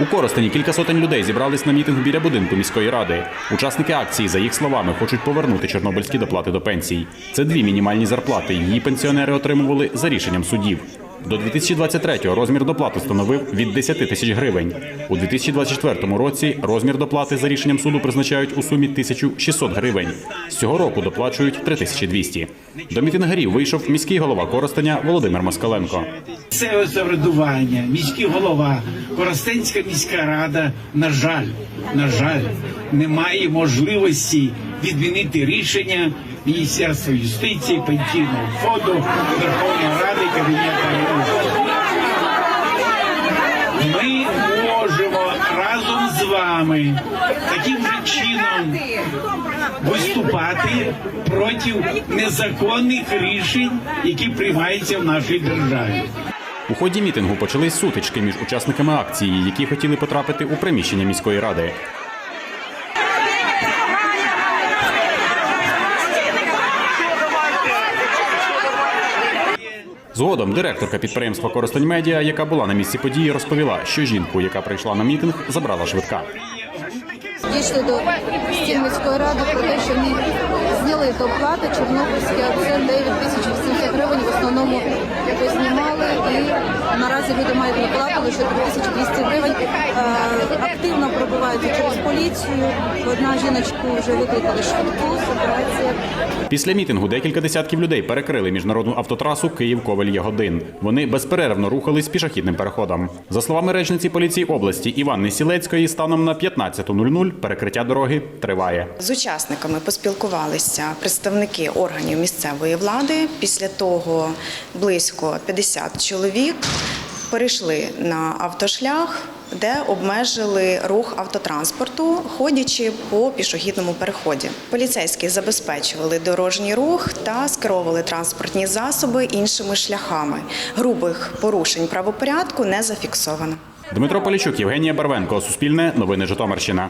У Коростені кілька сотень людей зібрались на мітинг біля будинку міської ради. Учасники акції, за їх словами, хочуть повернути чорнобильські доплати до пенсій. Це дві мінімальні зарплати. Її пенсіонери отримували за рішенням судів. До 2023-го розмір доплати становив від 10 тисяч гривень. У 2024 році розмір доплати за рішенням суду призначають у сумі 1600 гривень. З цього року доплачують 3200. До мітингарів вийшов міський голова Коростеня Володимир Москаленко. Місцеве самоврядування, міський голова, Коростенська міська рада, на жаль, на жаль, не має можливості відмінити рішення Міністерства юстиції, пенсійного фонду, Верховної Ради, Кабінету. Ми можемо разом з вами таким же чином виступати проти незаконних рішень, які приймаються в нашій державі. У ході мітингу почались сутички між учасниками акції, які хотіли потрапити у приміщення міської ради. Згодом директорка підприємства Коростень Медіа, яка була на місці події, розповіла, що жінку, яка прийшла на мітинг, забрала швидка. дійшли до стін міської ради про те, що вони зняли доплати чорнобильські, а це 9 тисяч 800 гривень в основному якось знімали. І наразі люди мають доплату лише 3200 гривень. Е, Активно пробиваються через поліцію. Одна жіночку вже викликали швидку, ситуація Після мітингу декілька десятків людей перекрили міжнародну автотрасу Київ Ковель Ягодин. Вони безперервно рухались пішохідним переходом. За словами речниці поліції області Іванни Сілецької, станом на 15.00 перекриття дороги триває. З учасниками поспілкувалися представники органів місцевої влади. Після того близько 50 чоловік перейшли на автошлях, де обмежили рух автотранспорту, ходячи по пішохідному переході. Поліцейські забезпечували дорожній рух та скеровували транспортні засоби іншими шляхами. Грубих порушень правопорядку не зафіксовано. Дмитро Полічук, Євгенія Барвенко, Суспільне, Новини Житомирщина.